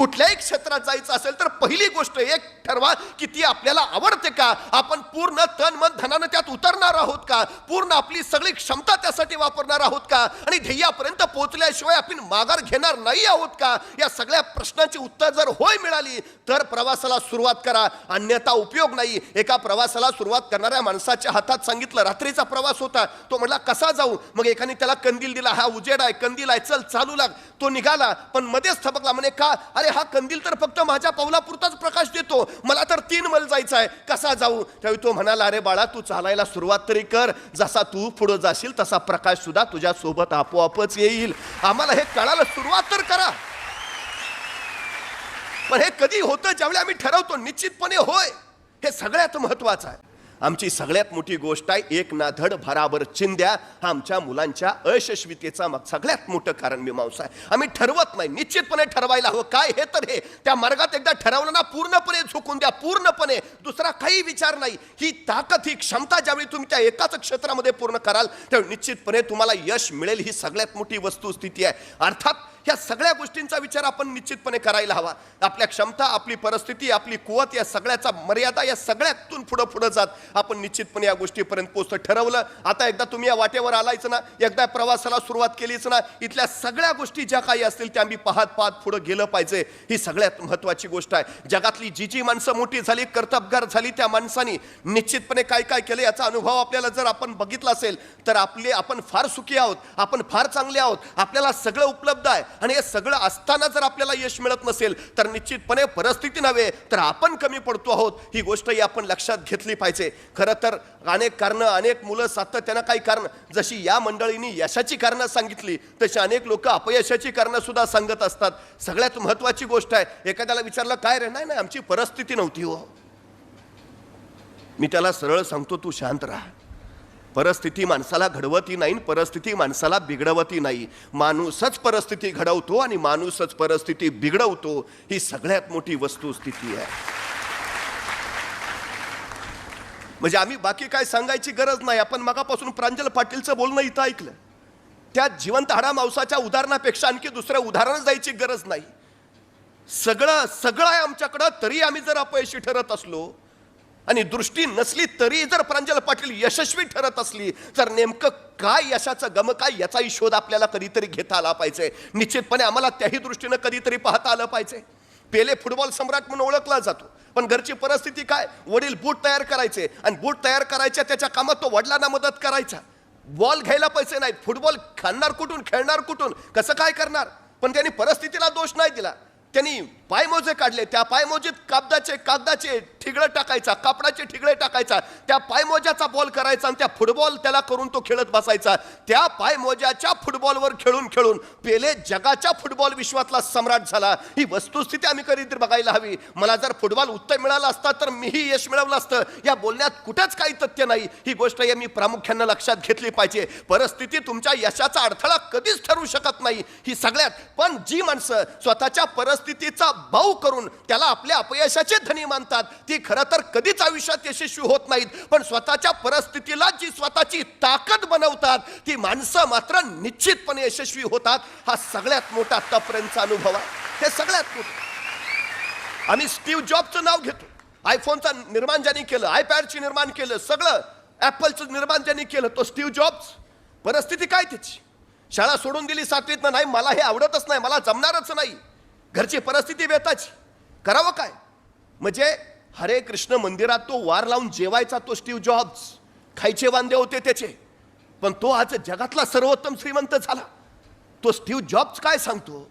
कुठल्याही क्षेत्रात जायचं असेल तर पहिली गोष्ट एक ठरवा की ती आपल्याला आवडते का? आपण पूर्ण तन मन धनानं त्यात उतरणार आहोत का? पूर्ण आपली सगळी क्षमता त्यासाठी वापरणार आहोत का? आणि ध्येयापर्यंत पोहोचल्याशिवाय आपण माघार घेणार नाही आहोत का? या सगळ्या प्रश्नांची उत्तर जर होय मिळाली तर प्रवासाला सुरुवात करा. अन्यथा उपयोग नाही. एका प्रवासाला सुरुवात करणाऱ्या माणसाच्या हातात सांगितलं रात्रीचा प्रवास होता. तो म्हटला कसा जाऊ? मग एकाने त्याला कंदील दिला हा उजेड आहे कंदील आहे चल चालू लाग. तो निघाला पण मध्येच थबकला म्हणे का? अरे हा कंदील तर फक्त माझ्या पावलापुरताच प्रकाश देतो. मला तर तीन मैल जायचं आहे कसा जाऊ? त्यावेळी तो म्हणाला अरे बाळा तू चालायला सुरुवात तरी कर. जसा तू पुढं जाशील तसा प्रकाश सुद्धा तुझ्या सोबत आपोआपच येईल. आम्हाला हे कळायला सुरुवात तर करा. पण हे कधी होतं ज्यावेळी आम्ही ठरवतो निश्चितपणे होय. हे सगळ्यात महत्वाचं आहे. आमची सगळ्यात मोठी गोष्ट आहे एक नाधड भराभर चिंद्या हा आमच्या मुलांच्या अयशस्वीतेचा मग सगळ्यात मोठं कारण मीमांसा आहे. आम्ही ठरवत नाही निश्चितपणे ठरवायला हवं. काय हे तर हे? त्या मार्गात एकदा ठरवलं ना पूर्णपणे झुकून द्या पूर्णपणे. दुसरा काही विचार नाही. ही ताकद ही क्षमता ज्यावेळी तुम्ही त्या एकाच क्षेत्रामध्ये पूर्ण कराल त्यावेळी निश्चितपणे तुम्हाला यश मिळेल. ही सगळ्यात मोठी वस्तुस्थिती आहे. अर्थात ह्या सगळ्या गोष्टींचा विचार आपण निश्चितपणे करायला हवा. आपल्या क्षमता आपली परिस्थिती आपली कुवत या सगळ्याचा मर्यादा या सगळ्यातून पुढं पुढं जात आपण निश्चितपणे या गोष्टीपर्यंत पोचतं ठरवलं. आता एकदा तुम्ही या वाटेवर आलायचं ना एकदा प्रवासाला सुरुवात केलीच ना इथल्या सगळ्या गोष्टी ज्या काही असतील त्या आम्ही पाहत पाहत पुढं गेलं पाहिजे. ही सगळ्यात महत्त्वाची गोष्ट आहे. जगातली जी जी माणसं मोठी झाली कर्तबगार झाली त्या माणसानी निश्चितपणे काय काय केलं याचा अनुभव आपल्याला जर आपण बघितला असेल तर आपले आपण फार सुखी आहोत आपण फार चांगले आहोत. आपल्याला सगळं उपलब्ध आहे. आणि हे सगळं असताना जर आपल्याला यश मिळत नसेल तर निश्चितपणे परिस्थिती नव्हे तर आपण कमी पडतो आहोत. ही गोष्टही आपण लक्षात घेतली पाहिजे. खरं तर अनेक कारणं अनेक मुलं सातत्यानं काही कारण जशी या मंडळींनी यशाची कारणं सांगितली तशी अनेक लोक अपयशाची कारणं सुद्धा सांगत असतात. सगळ्यात महत्वाची गोष्ट आहे एखाद्याला विचारलं काय रे? नाही नाही आमची परिस्थिती नव्हती हो. मी त्याला सरळ सांगतो तू शांत राहा. परिस्थिती माणसाला घडवती नाही परिस्थिती माणसाला बिघडवती नाही. माणूसच परिस्थिती घडवतो आणि माणूसच परिस्थिती बिघडवतो ही सगळ्यात मोठी वस्तुस्थिती आहे. म्हणजे आम्ही बाकी काय सांगायची गरज नाही. आपण मगापासून प्रांजल पाटीलचं बोलणं इथं ऐकलं. त्या जिवंत हाडा मांसाच्या उदाहरणापेक्षा आणखी दुसऱ्या उदाहरण जायची गरज नाही. सगळं सगळं आहे आमच्याकडं तरी आम्ही जर अपयशी ठरत असलो आणि दृष्टी नसली तरी जर प्रांजल पाटील यशस्वी ठरत असली तर नेमकं काय यशाचं गम काय याचाही शोध आपल्याला कधीतरी घेता आला पाहिजे. निश्चितपणे आम्हाला त्याही दृष्टीनं कधीतरी पाहता आलं पाहिजे. पेले फुटबॉल सम्राट म्हणून ओळखला जातो. पण घरची परिस्थिती काय? वडील बूट तयार करायचे. आणि बूट तयार करायच्या त्याच्या कामात तो वडिलांना मदत करायचा. बॉल घ्यायला पैसे नाहीत. फुटबॉल खाणार कुठून खेळणार कुठून? कसं काय करणार? पण त्यांनी परिस्थितीला दोष नाही दिला. त्यांनी पायमोजे काढले त्या पायमोजीत कागदाचे कागदाचे ठिगळं टाकायचा कापडाचे ठिगळे टाकायचा त्या पायमोज्याचा बॉल करायचा आणि त्या फुटबॉल त्याला करून तो खेळत बसायचा. त्या पायमोज्याच्या फुटबॉलवर खेळून खेळून पेले जगाच्या फुटबॉल विश्वातला सम्राट झाला. ही वस्तुस्थिती आम्ही कधीतरी बघायला हवी. मला जर फुटबॉल उत्तर मिळालं असता तर मीही यश मिळवलं असतं. या बोलण्यात कुठंच काही तथ्य नाही. ही गोष्ट या मी प्रामुख्यानं लक्षात घेतली पाहिजे. परिस्थिती तुमच्या यशाचा अडथळा कधीच ठरू शकत नाही. ही सगळ्यात पण जी माणसं स्वतःच्या परिस्थितीचा भाऊ करून त्याला आपल्या अपयशाचे धनी मानतात. ती खरं तर कधीच आयुष्यात यशस्वी होत नाहीत. पण स्वतःच्या परिस्थितीला जी स्वतःची ताकद बनवतात ती माणसं मात्र निश्चितपणे यशस्वी होतात. हा सगळ्यात मोठा आत्तापर्यंतचा अनुभव आहे. हे सगळ्यात मोठं. आम्ही स्टीव्ह जॉबचं नाव घेतो. आयफोनचा निर्माण ज्यांनी केलं आयपॅडची निर्माण केलं सगळं ॲपलचं निर्माण ज्यांनी केलं तो स्टीव्ह जॉब्स. परिस्थिती काय त्याची शाळा सोडून दिली सातवीत नाही मला हे आवडतच नाही मला जमणारच नाही. घरची परिस्थिती बेताची करावं काय? म्हणजे हरे कृष्ण मंदिरात तो वार लावून जेवायचा तो स्टीव जॉब्स. खायचे वांदे होते त्याचे. पण तो आज जगातला सर्वोत्तम श्रीमंत झाला. तो स्टीव्ह जॉब्स काय सांगतो?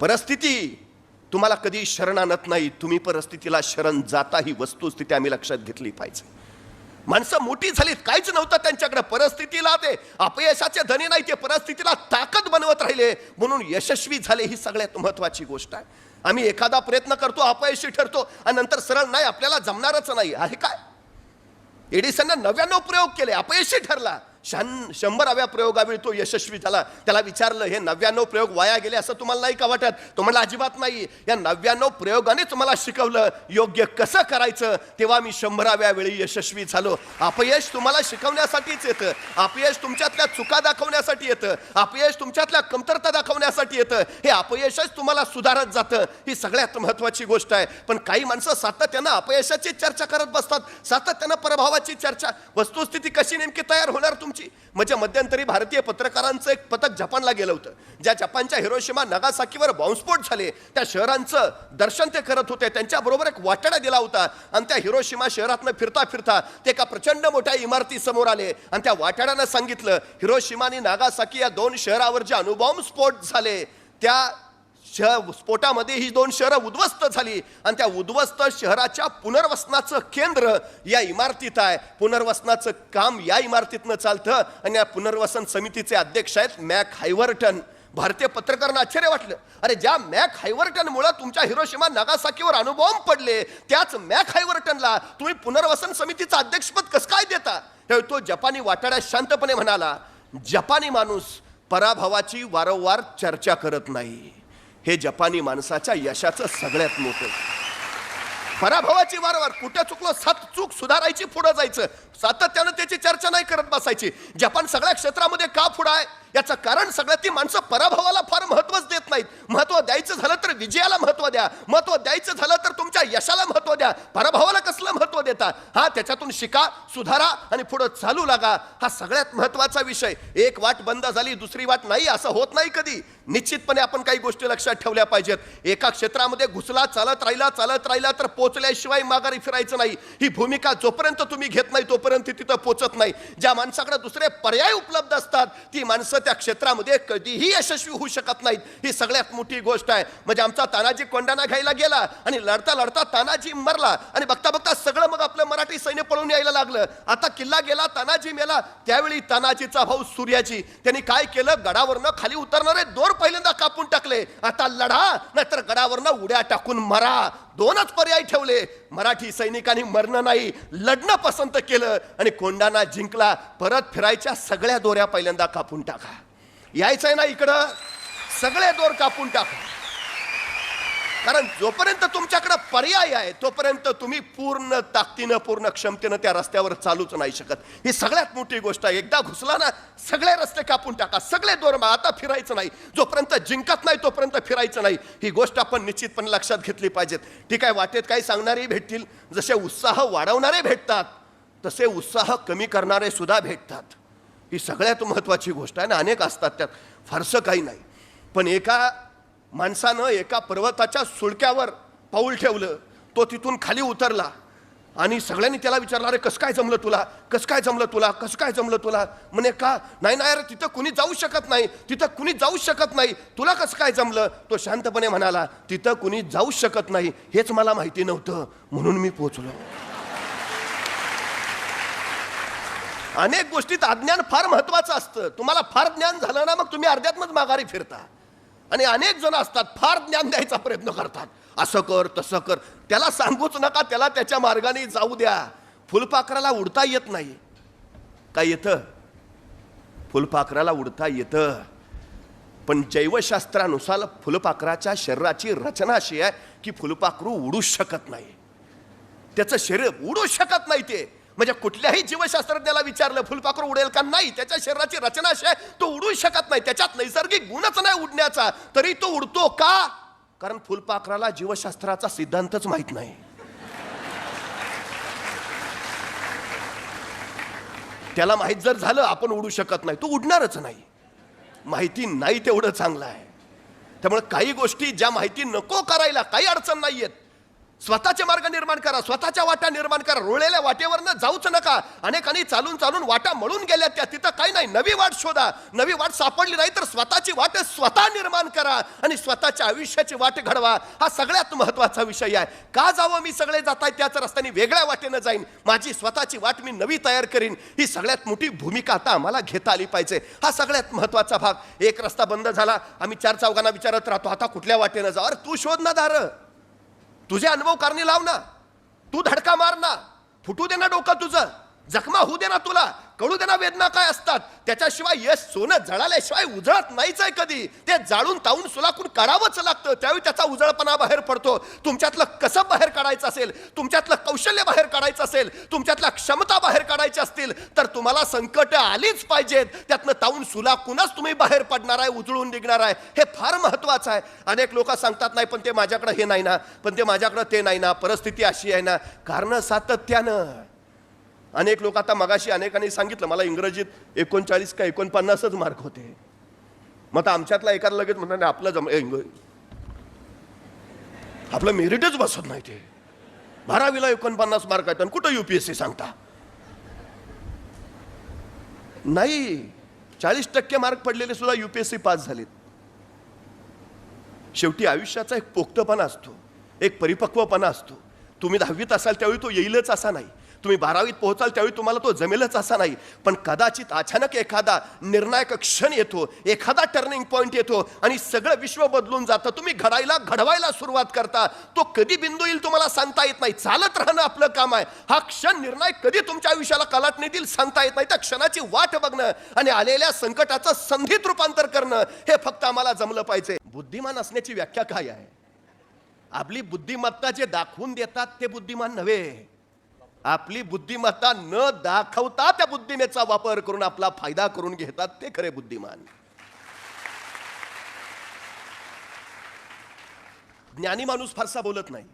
परिस्थिती तुम्हाला कधी शरण आणत नाही. तुम्ही परिस्थितीला शरण जाता ही वस्तुस्थिती आम्ही लक्षात घेतली पाहिजे. माणसं मोठी झालीत काहीच नव्हतं त्यांच्याकडे. परिस्थितीला ते अपयशाचे धनी नाही ते परिस्थितीला ताकद बनवत राहिले. म्हणून यशस्वी झाले ही सगळ्यात महत्वाची गोष्ट आहे. आम्ही एखादा प्रयत्न करतो अपयशी ठरतो आणि नंतर सरळ नाही आपल्याला जमणारच नाही. आहे काय? एडिसननं नव्याण्णव प्रयोग केले अपयशी ठरला. शन शंभराव्या प्रयोगावेळी तो यशस्वी झाला. त्याला विचारलं हे नव्याण्णव प्रयोग वाया गेले असं तुम्हाला नाही का वाटत? तो म्हणला अजिबात नाही. या नव्याण्णव प्रयोगानेच मला शिकवलं योग्य कसं करायचं? तेव्हा मी शंभराव्या वेळी यशस्वी झालो. अपयश तुम्हाला शिकवण्यासाठीच येतं. अपयश तुमच्यातल्या चुका दाखवण्यासाठी येतं. अपयश तुमच्यातल्या कमतरता दाखवण्यासाठी येतं. हे अपयशच तुम्हाला सुधारत जातं. ही सगळ्यात महत्वाची गोष्ट आहे. पण काही माणसं सातत्यानं अपयशाची चर्चा करत बसतात. सातत्यानं प्रभावाची चर्चा. वस्तुस्थिती कशी नेमकी तयार होणार तुमची? म्हणजे मध्यंतरी भारतीय पत्रकारांचं एक पथक जपानला गेलं होतं ज्या जपानच्या हिरोशिमा नगासाकीवर बॉम्बस्फोट झाले. त्या शहरांचं दर्शन ते करत होते. त्यांच्याबरोबर एक वाटाडा दिला होता. आणि त्या हिरोशिमा शहरातनं फिरता फिरता ते एका प्रचंड मोठ्या इमारती समोर आले. आणि त्या वाटाड्यानं सांगितलं हिरोशिमा आणि नागासाकी या दोन शहरावर जे अणुबॉम्ब स्फोट झाले त्या शहर स्फोटामध्ये ही दोन शहरं उद्ध्वस्त झाली. आणि त्या उद्ध्वस्त शहराच्या पुनर्वसनाचं केंद्र या इमारतीत आहे. पुनर्वसनाचं काम या इमारतीतनं चालतं आणि या पुनर्वसन समितीचे अध्यक्ष आहेत मॅक हायवर्टन. भारतीय पत्रकारांना आश्चर्य वाटलं. अरे ज्या मॅक हायवर्टनमुळे तुमच्या हिरोशिमा नागासाकीवर अनुभव पडले त्याच मॅक हायवर्टनला तुम्ही पुनर्वसन समितीचं अध्यक्षपद कसं काय देता? त्यावेळी तो जपानी वाटाड्यात शांतपणे म्हणाला जपानी माणूस पराभवाची वारंवार चर्चा करत नाही. हे जपानी माणसाच्या यशाचं सगळ्यात मोठं. पराभवाची वारंवार कुठे चुकलो सात चूक सुधारायची पुढं जायचं. सातत्यानं त्याची चर्चा नाही करत बसायची. जपान सगळ्या क्षेत्रामध्ये का पुढं आहे? याचं कारण सगळ्यात ती माणसं पराभवाला फार महत्वच देत नाहीत. महत्त्व द्यायचं झालं विजयाला महत्त्व द्या. महत्त्व द्यायचं झालं तर तुमच्या यशाला महत्त्व द्या. पराभवाला कसलं महत्त्व देता? हा त्याच्यातून शिका सुधारा आणि पुढं चालू लागा. हा सगळ्यात महत्त्वाचा विषय. एक वाट बंद झाली दुसरी वाट नाही असं होत नाही कधी. निश्चितपणे आपण काही गोष्टी लक्षात ठेवल्या पाहिजेत. एका क्षेत्रामध्ये घुसला चालत राहिला चालत राहिला तर पोचल्याशिवाय माघारी फिरायचं नाही. ही भूमिका जोपर्यंत तुम्ही घेत नाही तोपर्यंत ती तिथं पोचत नाही. ज्या माणसाकडे दुसरे पर्याय उपलब्ध असतात ती माणसं त्या क्षेत्रामध्ये कधीही यशस्वी होऊ शकत नाहीत. ही सगळ्यात मोठी गोष्ट आहे. म्हणजे आमच्या आमचा तानाजी कोंडाणा घ्यायला गेला आणि लढता लढता तानाजी मरला. आणि बघता बघता सगळं मग आपलं मराठी सैन्य पळून यायला लागलं. आता किल्ला गेला तानाजी मेला. त्यावेळी तानाजीचा भाऊ सूर्याजी त्यांनी काय केलं? गडावरनं खाली उतरणारे दोर पहिल्यांदा कापून टाकले. आता लढा नाहीतर गडावरनं उड्या टाकून मरा. दोनच पर्याय ठेवले. मराठी सैनिकांनी मरणं नाही लढणं पसंत केलं. आणि कोंडाणा जिंकला. परत फिरायच्या सगळ्या दोऱ्या पहिल्यांदा कापून टाका. यायचंय ना इकडं? सगळे दोर कापून टाका. कारण जोपर्यंत तुमच्याकडे पर्याय आहे तोपर्यंत तुम्ही पूर्ण ताकदीनं पूर्ण क्षमतेनं त्या रस्त्यावर चालूच नाही शकत. ही सगळ्यात मोठी गोष्ट आहे. एकदा घुसला ना सगळे रस्ते कापून टाका. सगळे दोर आता फिरायचं नाही. जोपर्यंत जिंकत नाही तोपर्यंत फिरायचं नाही. ही गोष्ट आपण निश्चितपणे लक्षात घेतली पाहिजेत. ठीक आहे वाटेत काही सांगणारे भेटतील. जसे उत्साह वाढवणारे भेटतात तसे उत्साह कमी करणारे सुद्धा भेटतात. ही सगळ्यात महत्त्वाची गोष्ट आहे ना अनेक असतात त्यात. फारसं काही नाही. पण एका माणसानं एका पर्वताच्या सुळक्यावर पाऊल ठेवलं तो तिथून खाली उतरला. आणि सगळ्यांनी त्याला विचारलं अरे कसं काय जमलं तुला? कसं काय जमलं तुला? कसं काय जमलं तुला? म्हणे का? नाही नाही अरे तिथं कुणी जाऊ शकत नाही. तिथं कुणी जाऊ शकत नाही. तुला कसं काय जमलं? तो शांतपणे म्हणाला तिथं कुणी जाऊ शकत नाही. हेच मला माहिती नव्हतं. म्हणून मी पोचलो अनेक गोष्टीत अज्ञान फार महत्वाचं असतं. तुम्हाला फार ज्ञान झालं ना मग तुम्ही अर्ध्यात्मच माघारी फिरता. आणि अनेक जण असतात फार ज्ञान द्यायचा प्रयत्न करतात. असं कर तसं कर. त्याला सांगूच नका त्याला त्याच्या मार्गाने जाऊ द्या. फुलपाखराला उडता येत नाही. काय येतं? फुलपाखराला उडता येतं. पण जैवशास्त्रानुसार फुलपाखराच्या शरीराची रचना अशी आहे की फुलपाखरू उडू शकत नाही. त्याचं शरीर उडू शकत नाही ते. म्हणजे कुठल्याही जीवशास्त्रज्ञाला विचारलं फुलपाखरू उडेल का? नाही. त्याच्या शरीराची रचना अशी आहे तो उडू शकत नाही. त्याच्यात नैसर्गिक गुणच नाही उडण्याचा. तरी तो उडतो का? कारण फुलपाखराला जीवशास्त्राचा सिद्धांतच माहीत नाही. त्याला माहीत जर झालं आपण उडू शकत नाही. तो उडणारच नाही. माहिती नाही तेवढं चांगलं आहे. त्यामुळे काही गोष्टी ज्या माहिती नको करायला काही अडचण नाही आहेत स्वतःचे मार्ग निर्माण करा स्वतःच्या वाटा निर्माण करा. रोळलेल्या वाटेवरनं जाऊच नका. अनेकांनी चालून चालून वाटा मळून गेल्या त्या. तिथं काही नाही. नवी वाट शोधा. नवी वाट सापडली नाही तर स्वतःची वाट स्वतः निर्माण करा आणि स्वतःच्या आयुष्याची वाट घडवा. हा सगळ्यात महत्त्वाचा विषय आहे. का जावं मी सगळे जात आहे त्याच रस्त्याने वेगळ्या वाटेनं जाईन? माझी स्वतःची वाट मी नवी तयार करीन. ही सगळ्यात मोठी भूमिका आता आम्हाला घेता आली पाहिजे. हा सगळ्यात महत्त्वाचा भाग. एक रस्ता बंद झाला. आम्ही चार चौघांना विचारत राहतो आता कुठल्या वाटेनं जा? अरे तू शोध ना दारं. तुझे अनुभव कारणी लाव ना. तू धडका मार ना. फुटू दे ना डोकं तुझं. जखमा होऊ दे ना तुला. कळू त्यांना वेदना काय असतात. त्याच्याशिवाय यश सोनं जळाल्याशिवाय उजळत नाहीच आहे कधी. ते जाळून ताऊन सुलाकून काढावंच लागतं. त्यावेळी त्याचा उजळपणा बाहेर पडतो. तुमच्यातलं कसं बाहेर काढायचं असेल तुमच्यातलं कौशल्य बाहेर काढायचं असेल तुमच्यातल्या क्षमता बाहेर काढायच्या असतील तर तुम्हाला संकट आलीच पाहिजेत. त्यातनं ताऊन सुलाकूनच तुम्ही बाहेर पडणार आहे उजळून निघणार आहे. हे फार महत्वाचं आहे. अनेक लोक सांगतात नाही पण ते माझ्याकडं हे नाही ना. पण ते माझ्याकडं ते नाही ना. परिस्थिती अशी आहे ना. कारण सातत्यानं अनेक लोक आता मगाशी अनेकांनी सांगितलं मला इंग्रजीत एकोणचाळीस का एकोणपन्नासच मार्क होते. मग आता आमच्यातला एकाला लगेच म्हणणार आपलं जम आपलं मेरिटच बसत नाही ते. बारावीला एकोणपन्नास मार्क आहेत आणि कुठं युपीएससी सांगता? नाही चाळीस टक्के मार्क पडलेले सुद्धा युपीएससी पास झालेत. शेवटी आयुष्याचा एक पोक्तपणा असतो एक परिपक्वपणा असतो. तुम्ही दहावीत असाल त्यावेळी तो येईलच असा नाही. तुम्ही बारावीत पोहोचाल त्यावेळी तुम्हाला तो जमेलच असा नाही. पण कदाचित अचानक एखादा निर्णायक क्षण येतो एखादा टर्निंग पॉईंट येतो आणि सगळं विश्व बदलून जातं. तुम्ही घडायला घडवायला सुरुवात करता. तो कधी बिंदू येईल तुम्हाला सांगता येत नाही. चालत राहणं आपलं काम आहे. हा क्षण निर्णय कधी तुमच्या आयुष्याला कलाटणी देईल सांगता येत नाही. त्या क्षणाची वाट बघणं आणि आलेल्या संकटाचं संधीत रूपांतर करणं हे फक्त आम्हाला जमलं पाहिजे. बुद्धिमान असण्याची व्याख्या काय आहे? आपली बुद्धिमत्ता जे दाखवून देतात ते बुद्धिमान नव्हे. आपली बुद्धिमत्ता न दाखवता त्या बुद्धिमेचा वापर करून आपला फायदा करून घेतात ते खरे बुद्धिमान. ज्ञानी माणूस फारसा बोलत नाही.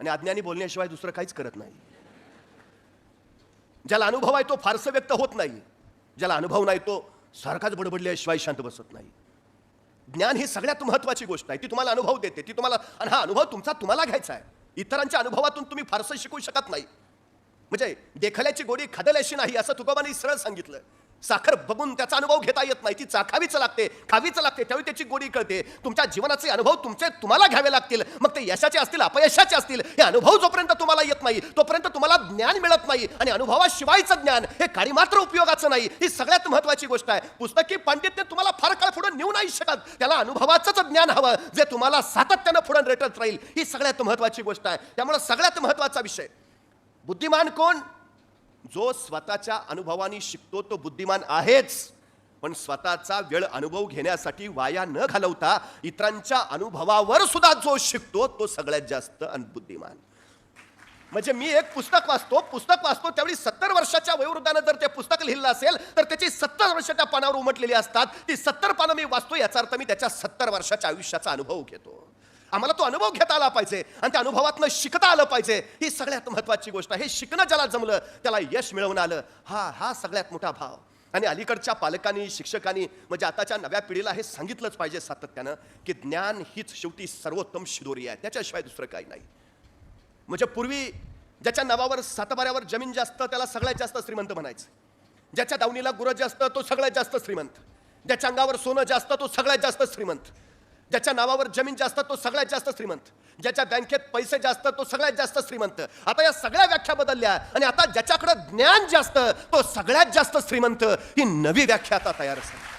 आणि अज्ञानी बोलण्याशिवाय दुसरं काहीच करत नाही. ज्याला अनुभव आहे तो फारसं व्यक्त होत नाही. ज्याला अनुभव नाही तो सारखाच बडबडल्याशिवाय शांत बसत नाही. ज्ञान ही सगळ्यात महत्वाची गोष्ट आहे. ती तुम्हाला अनुभव देते. ती तुम्हाला आणि हा अनुभव तुमचा तुम्हाला घ्यायचा आहे. इतरांच्या अनुभवातून तुम्ही फारसं शिकू शकत नाही. म्हणजे देखल्याची गोडी खादल्याशी नाही असं तुकोबाने सरळ सांगितलं. साखर बघून त्याचा अनुभव घेता येत नाही. ती चाखावीच लागते. खावीच लागते. त्यावेळी त्याची गोडी कळते. तुमच्या जीवनाचे अनुभव तुमचे तुम्हाला घ्यावे लागतील. मग ते यशाचे असतील अपयशाचे असतील हे अनुभव जोपर्यंत तुम्हाला येत नाही तोपर्यंत तुम्हाला ज्ञान मिळत नाही आणि अनुभवाशिवायचं ज्ञान हे काही मात्र उपयोगाचं नाही. ही सगळ्यात महत्वाची गोष्ट आहे. पुस्तकी पांडित्य तुम्हाला फार काळ पुढे नेऊ नाही शकत. त्याला अनुभवाचंच ज्ञान हवं जे तुम्हाला सातत्यानं पुढे रेटत राहील. ही सगळ्यात महत्वाची गोष्ट आहे. त्यामुळे सगळ्यात महत्त्वाचा विषय. बुद्धिमान कोण? जो स्वतःच्या अनुभवाने शिकतो तो बुद्धिमान आहेच. पण स्वतःचा वेळ अनुभव घेण्यासाठी वाया न घालवता इतरांच्या अनुभवावर सुद्धा जो शिकतो तो सगळ्यात जास्त बुद्धिमान म्हणजे मी एक पुस्तक वाचतो पुस्तक वाचतो त्यावेळी सत्तर वर्षाच्या वयोवृद्धानं जर ते पुस्तक लिहिलं असेल तर त्याची सत्तर वर्षाच्या पानावर उमटलेली असतात. ती सत्तर पानं मी वाचतो याचा अर्थ मी त्याच्या सत्तर वर्षाच्या आयुष्याचा अनुभव घेतो. आम्हाला तो अनुभव घेता आला पाहिजे. आणि त्या अनुभवातनं शिकता आलं पाहिजे. ही सगळ्यात महत्वाची गोष्ट आहे. हे शिकणं ज्याला जमलं त्याला यश मिळवून आलं. हा हा सगळ्यात मोठा भाव. आणि अलीकडच्या पालकांनी शिक्षकांनी म्हणजे आताच्या नव्या पिढीला हे सांगितलंच पाहिजे सातत्यानं की ज्ञान हीच शेवटी सर्वोत्तम शिदोरी आहे. त्याच्याशिवाय दुसरं काही नाही. म्हणजे पूर्वी ज्याच्या नावावर सातबाऱ्यावर जमीन जास्त त्याला सगळ्यात जास्त श्रीमंत म्हणायचं. ज्याच्या दावणीला गुरं जास्त तो सगळ्यात जास्त श्रीमंत. ज्याच्या अंगावर सोनं जास्त तो सगळ्यात जास्त श्रीमंत. ज्याच्या नावावर जमीन जास्त तो सगळ्यात जास्त श्रीमंत. ज्याच्या बँकेत पैसे जास्त तो सगळ्यात जास्त श्रीमंत. आता या सगळ्या व्याख्या बदलल्या आणि आता ज्याच्याकडे ज्ञान जास्त तो सगळ्यात जास्त श्रीमंत. ही नवी व्याख्या आता तयार असेल